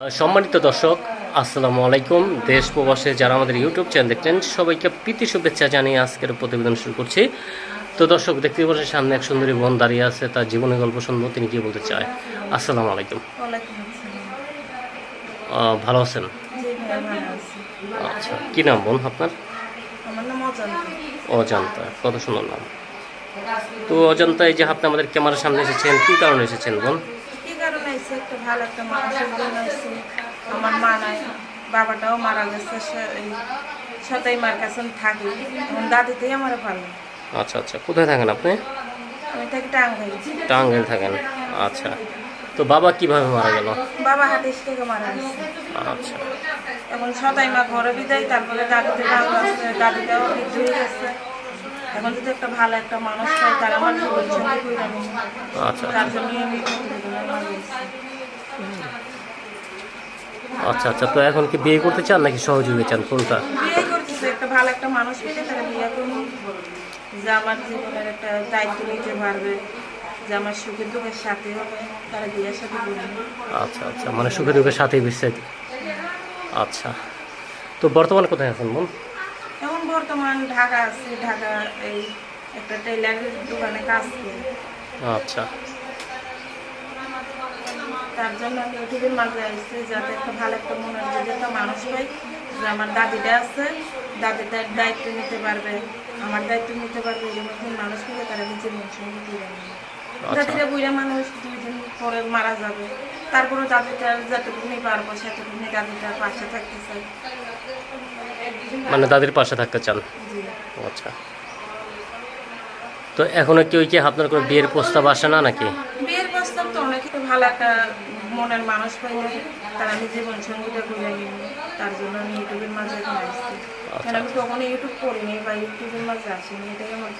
সম্মানিত দর্শক, আসসালামু আলাইকুম। দেশ প্রবাসে যারা আমাদের ইউটিউব চ্যানেল দেখছেন সবাইকে প্রীতি শুভেচ্ছা জানিয়ে আজকের প্রতিবেদন শুরু করছি। তো দর্শক, দেখতে পাচ্ছেন, সামনে এক সুন্দরী বোন দাঁড়িয়ে আছে, তার জীবনের গল্প শুনব, তিনি কি বলতে চায়? আসসালামু আলাইকুম। ভালো আছেন? আচ্ছা কি নাম বোন আপনার? অজান্তা, কত সুন্দর নাম। তো অজান্তা এই যে আপনি আমাদের ক্যামেরার সামনে এসেছেন, কি কারণে এসেছেন বোন? কারণে একটা ভালো একটা মানুষের জন্য এসে আমার মা নাই বাবাটাও মারা গেছে সে- এই সতাই মার কাছে থাকি। এখন দাদিতেই আমার ভালো। আচ্ছা আচ্ছা কোথায় থাকেন আপনি? আমি থাকি টাঙ্গাই টাঙ্গাইল থাকেন আচ্ছা। তো বাবা কীভাবে মারা গেল? বাবা হাতিস থেকে মারা গেছে। আচ্ছা। এখন সতাই মা ঘরে বিদায় তারপরে দাদিতে দাদিটাও হয়ে গেছে। এখন যদি একটা ভালো একটা মানুষ পাই তার আমার আমি আচ্ছা। তার জন্যই আমি এসেছি আচ্ছা আচ্ছা তো এখন কি বিয়ে করতে চান নাকি সহযোগী চান? কোনটা? বিয়ে করতেছে একটা ভালো একটা মানুষ পেলে তারা বিয়ে করুন যে আমার জীবনের একটা দায়িত্ব নিতে পারবে যে আমার সুখে দুঃখের সাথে হবে তারা বিয়ের সাথে আচ্ছা আচ্ছা মানে সুখে দুঃখের সাথেই বিস্তারিত আচ্ছা। তো বর্তমানে কোথায় আছেন বোন? এখন বর্তমান ঢাকা আছে ঢাকা এই একটা টেইলারের দোকানে কাজ করি। আচ্ছা। তার জন্য আমি ইউটিউবের মাঝে আসছি যাতে একটা ভালো একটা মনের যদি একটা মানুষ হয় যে আমার দাদিটা আছে দাদিটার দায়িত্ব নিতে পারবে আমার দায়িত্ব নিতে পারবে এরকম মানুষ পেলে তারা নিজের মনসঙ্গে দিয়ে নেবে। দাদিটা বুড়া মানুষ দুই দিন পরে মারা যাবে। তারপরে দাদিটার যতটুকুনি পারব সেতটুকুনি দাদিটার পাশে থাকতে চাই। মানে দাদির পাশে থাকতে চান? আচ্ছা। তো এখনও কেউ কি আপনার কোনো বিয়ের প্রস্তাব আসে না নাকি? বিয়ের প্রস্তাব তো অনেক ভালো একটা মনের মানুষ পাইলে তারা আমি জীবন সঙ্গীটা করে তার জন্য আমি ইউটিউবের মাঝে এখন আসছি। কারণ আমি কখনো ইউটিউব করিনি বা ইউটিউবের মাঝে আসিনি এটাই আমার।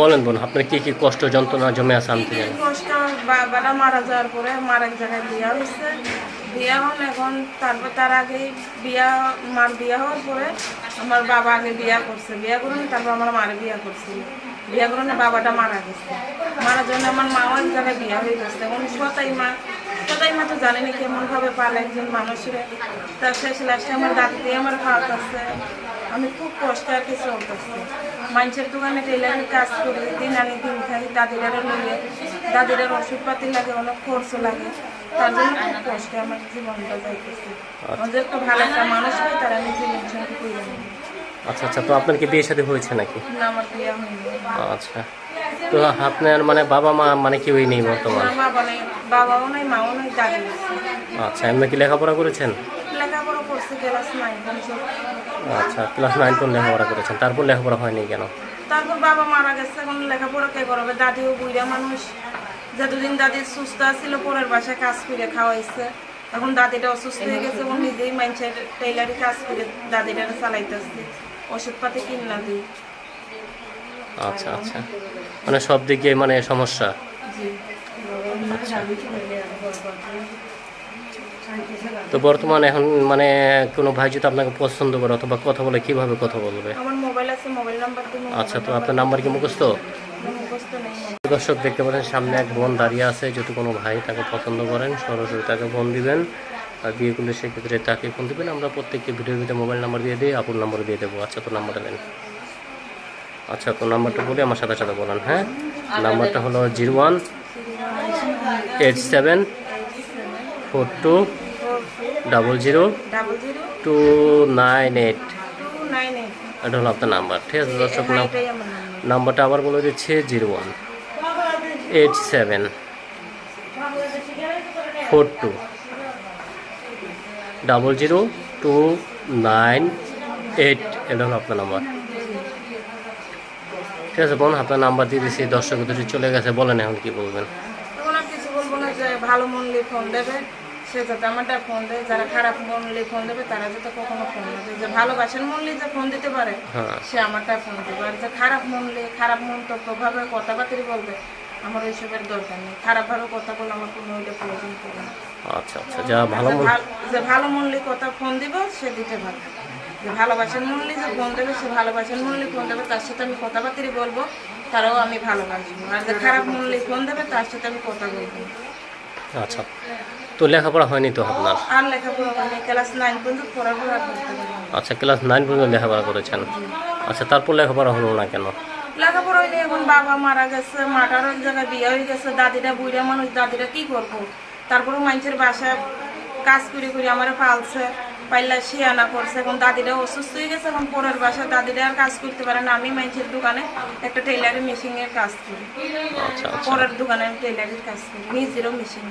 বলেন বোন আপনার কি কি কষ্ট যন্ত্রণা জমে আছে আমি কষ্ট বাবাটা মারা যাওয়ার পরে আমার এক জায়গায় বিয়া হয়েছে। বিয়া হন এখন, তারপর তার আগে বিয়া, মার বিয়া হওয়ার পরে আমার বাবা আগে বিয়া করছে। বিয়া করুন, তারপর আমার মারে বিয়া করছিল বিয়া করুন, বাবাটা মারা গেছে। মারার জন্য আমার মাও এক বিয়া হয়ে গেছে। এখন সতাই মা। সতাই মা তো জানেনি কেমন ভাবে পালে একজন মানুষের। তার শেষ লাস্টে আমার দাদিতে আমার খাওয়াতেছে আমি খুব কষ্ট আর কি চলতেছে। মানুষের দোকানে টেলারের কাজ করি দিন আনি দিন খাই দাদিরারও নিয়ে দাদিরার ওষুধপাতি লাগে অনেক খরচ লাগে। তার জন্য খুব কষ্টে আমার জীবনটা যাইতেছে আমাদের একটা ভালো একটা মানুষ হয় তারা আমি জীবন সঙ্গে করে। আচ্ছা আচ্ছা তো আপনার কি বিয়ে সাথে হয়েছে নাকি? না আমার বিয়ে হয়নি। আচ্ছা। তো আপনার মানে বাবা মা মানে কেউই নেই বর্তমান? আমার বাবা নেই বাবাও নাই মাও নাই দাদি আচ্ছা এমনি কি লেখাপড়া করেছেন লেখাপড়া করছে ক্লাস নাইন পর্যন্ত আচ্ছা ক্লাস নাইন পর্যন্ত লেখাপড়া করেছেন। তারপর লেখাপড়া হয়নি কেন? তারপর বাবা মারা গেছে এখন লেখাপড়া কে করবে? দাদিও বুড়া মানুষ। যতদিন দাদি সুস্থ ছিল পরের বাসায় কাজ করে খাওয়াইছে। এখন দাদিটা অসুস্থ হয়ে গেছে ও নিজেই মানুষের টেইলারি কাজ করে দাদিটা চালাইতেছে। ওষুধপাতি কিনা দিই। আচ্ছা আচ্ছা। মানে সব দিকে মানে সমস্যা? জি। তো বর্তমানে এখন মানে কোনো ভাই যদি আপনাকে পছন্দ করে অথবা কথা বলে কীভাবে কথা বলবে? আমার মোবাইল আছে মোবাইল নাম্বার আচ্ছা তো আপনার নাম্বার কি মুখস্থ? মুখস্থ নেই। দর্শক দেখতে পাচ্ছেন সামনে এক বোন দাঁড়িয়ে আছে যদি কোনো ভাই তাকে পছন্দ করেন সরাসরি তাকে ফোন দিবেন। আর বিয়ে করলে সেক্ষেত্রে তাকে ফোন দিবেন। আমরা প্রত্যেকটি ভিডিওর ভিতরে মোবাইল নাম্বার দিয়ে দিই আপুর নাম্বার দিয়ে দেবো। আচ্ছা তো নাম্বারটা দেন। আচ্ছা তো নাম্বারটা বলি আমার সাথে সাথে বলেন হ্যাঁ? নাম্বারটা হলো zero one eight seven four two double zero double zero two nine eight two nine eight এটা হলো আপনার নাম্বার ঠিক আছে দর্শক নাম্বারটা আবার বলে দিচ্ছে zero one eight seven four two double zero two nine eight এটা হলো আপনার নাম্বার ঠিক আছে বোন আপনার নাম্বার দিয়ে দিচ্ছি দর্শক দুটি চলে গেছে বলেন এখন কি বলবেন। ভালো মন দেবে। সে যাতে আমারটা ফোন দেয় যারা খারাপ মন নিয়ে ফোন দেবে তারা যাতে কখনো ফোন না দেয়। যে ভালোবাসার মন নিয়ে যে ফোন দিতে পারে হ্যাঁ। সে আমারটা ফোন দেবে। আর যে খারাপ মন নিয়ে খারাপ মন তো প্রভাবে কথাবার্তাই বলবে আমার ওইসবের দরকার নেই। খারাপভাবে কথা বলে আমার কোনো ওইটা প্রয়োজন পড়ে না। আচ্ছা আচ্ছা যা ভালো যে মন ভাল- মন নিয়ে কথা ফোন দিব সে দিতে পারবে। যে ভালোবাসার মন নিয়ে যে ফোন দেবে সে ভালোবাসার মন নিয়ে ফোন দেবে তার সাথে আমি কথাবার্তাই বলব তারাও আমি ভালোবাসবো। আর যে খারাপ মন নিয়ে ফোন দেবে তার সাথে আমি কথা বলব। আচ্ছা। তো লেখাপড়া হয়নি তো আপনার? আর লেখাপড়া হয়নি ক্লাস নাইন পর্যন্ত পড়াশোনা আচ্ছা ক্লাস নাইন পর্যন্ত লেখাপড়া করেছেন। আচ্ছা তারপর লেখাপড়া হলো না কেন? লেখাপড়া হইলে এখন বাবা মারা গেছে মাটার এক জায়গায় বিয়ে হয়ে গেছে দাদিটা বুড়া মানুষ দাদিটা কি করব? তারপরে মানুষের বাসায় কাজ করে করে আমার পালছে। পাইলা শিয়ানা করছে। এখন দাদিরা অসুস্থ হয়ে গেছে এখন পরের বাসা দাদিরা আর কাজ করতে পারে না। আমি মানুষের দোকানে একটা টেলারের মেশিনের কাজ করি। আচ্ছা আচ্ছা। পরের দোকানে আমি টেলারের কাজ করি নিজেরও মেশিন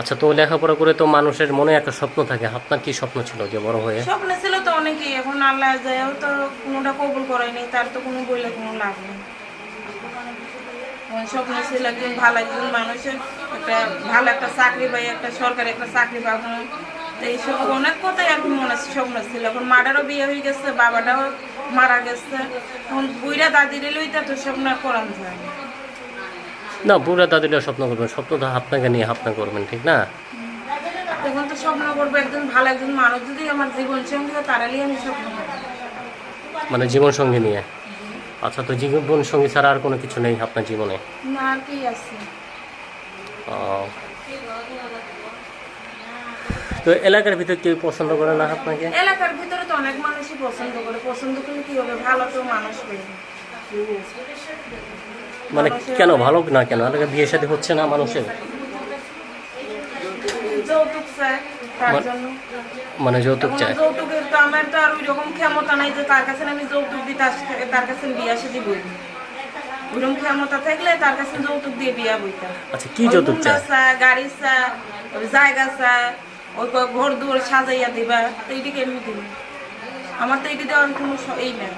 আচ্ছা তো লেখাপড়া করে তো মানুষের মনে একটা স্বপ্ন থাকে। আপনার কি স্বপ্ন ছিল যে বড় হয়ে? স্বপ্ন ছিল তো অনেকেই। এখন আল্লাহ যায়ও তো কোনোটা কবুল করেনি তার তো কোনো বইলে কোনো লাভ নেই। স্বপ্ন ছিল একজন ভালো একজন মানুষের একটা ভালো একটা চাকরি পাই একটা সরকারি একটা চাকরি পাবো তো এইসব অনেক কথাই আর কি মনে স্বপ্ন ছিল। এখন মাটারও বিয়ে হয়ে গেছে বাবাটাও মারা গেছে। এখন বুইরা দাদির লইতে তো স্বপ্ন করান যায় না। বুড়া দাদিরা স্বপ্ন করবেন। স্বপ্ন তো আপনাকে নিয়ে আপনি করবেন ঠিক না? এখন তো স্বপ্ন করব একজন ভালো একজন মানুষ। যদি আমার জীবন সঙ্গী তারালেই আমি স্বপ্ন করব। মানে জীবন সঙ্গী নিয়ে? আচ্ছা তো জীবন সঙ্গী ছাড়া আর কোনো কিছু নেই আপনার জীবনে? না আর কি আছে। ও। তো এলাকার ভিতরে কেউ পছন্দ করে না আপনাকে? এলাকার ভিতরে তো অনেক মানুষই পছন্দ করে। পছন্দ করলে কি হবে? ভালো তো মানুষ মানে কেন ভালো না কেন? এলাকা বিয়ে শাদী হচ্ছে না মানুষের? যৌতুক চায় মানে- মানে যৌতুক চায়। যৌতুকের তো আমার তো আর ওই রকম ক্ষমতা নাই যে তার কাছে আমি যৌতুক দিই তার কাছে বিয়ে সাথে বই ওইরকম ক্ষমতা থাকলে তার কাছে যৌতুক দিয়ে বিয়া বইতাম। আচ্ছা কি যৌতুক চায়, গাড়ি চায়, জায়গা চায়, ওই ঘর দুয়ার সাজাইয়া দিবা তো এইটি কেমনি দিব আমার তো এইটি দেওয়ার কোনো এই নাই।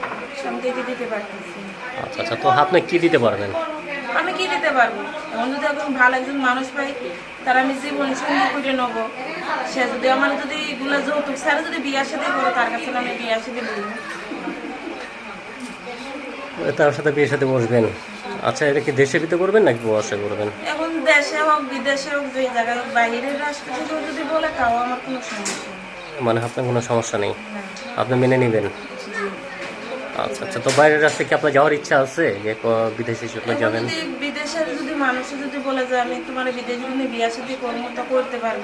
আমি তো এইটি দিতে পারতেছি আচ্ছা আচ্ছা তো আপনি কি দিতে পারবেন? আমি কি দিতে পারব? এমন যদি একজন ভালো একজন মানুষ পাই তার আমি জীবন সঙ্গী করে নেব। সে যদি আমার যদি এগুলো যৌতুক স্যার যদি বিয়ার সাথে করে তার কাছে আমি বিয়ার সাথে বলব তার সাথে বিয়ের সাথে বসবেন। আচ্ছা এটা কি দেশে ভিতরে করবেন নাকি প্রবাসে করবেন? এখন দেশে হোক বিদেশে হোক যে জায়গায় হোক বাইরের রাষ্ট্র থেকেও যদি বলে তাও আমার কোনো সমস্যা মানে আপনার কোনো সমস্যা নেই? আপনি মেনে নেবেন? আচ্ছা আচ্ছা তো বাইরের রাস্তায় কি আপনার যাওয়ার ইচ্ছা আছে? যে বিদেশে এখন যাবেন? বিদেশের যদি মানুষ যদি বলে যে আমি তোমার বিদেশে যদি বিয়া সাথে করব তা করতে পারব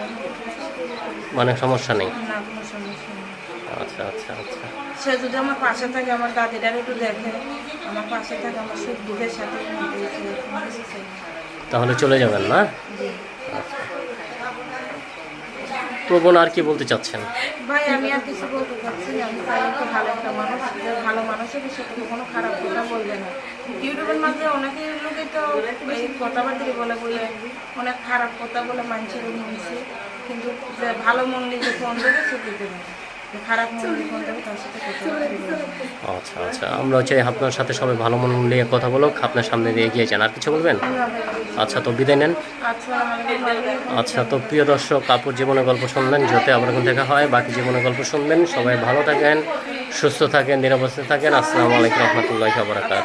মানে সমস্যা নেই? না কোনো সমস্যা নেই। আচ্ছা আচ্ছা আচ্ছা। সে যদি আমার পাশে থাকে আমার দাদিটার একটু দেখে আমার পাশে থাকে আমার সুখ দুঃখের সাথে তাহলে চলে যাবেন না? তো বোন আর কি বলতে চাচ্ছেন? ভাই আমি আর কিছু বলতে চাচ্ছি না। আমি একটা ভালো একটা মানুষ যে ভালো মানুষের বিষয়ে কোনো খারাপ কথা বলবে না। ইউটিউবের মাঝে অনেকে লোকে তো এই কথাবার্তা বলে বলে অনেক খারাপ কথা বলে মানুষের কিন্তু ভালো মন নিয়ে ফোন দেবে সে দিতে পারে। আচ্ছা আচ্ছা। আমরা চাই আপনার সাথে সবাই ভালো মন নিয়ে কথা বলুক আপনার সামনে দিয়ে এগিয়ে যান। আর কিছু বলবেন? আচ্ছা তো বিদায় নেন। আচ্ছা আচ্ছা তো প্রিয় দর্শক কাপুর জীবনের গল্প শুনলেন যাতে আবার এখন দেখা হয়। বাকি জীবনের গল্প শুনবেন। সবাই ভালো থাকেন সুস্থ থাকেন নিরাপদে থাকেন। আসসালামু আলাইকুম রহমতুল্লাহ বরাকাত।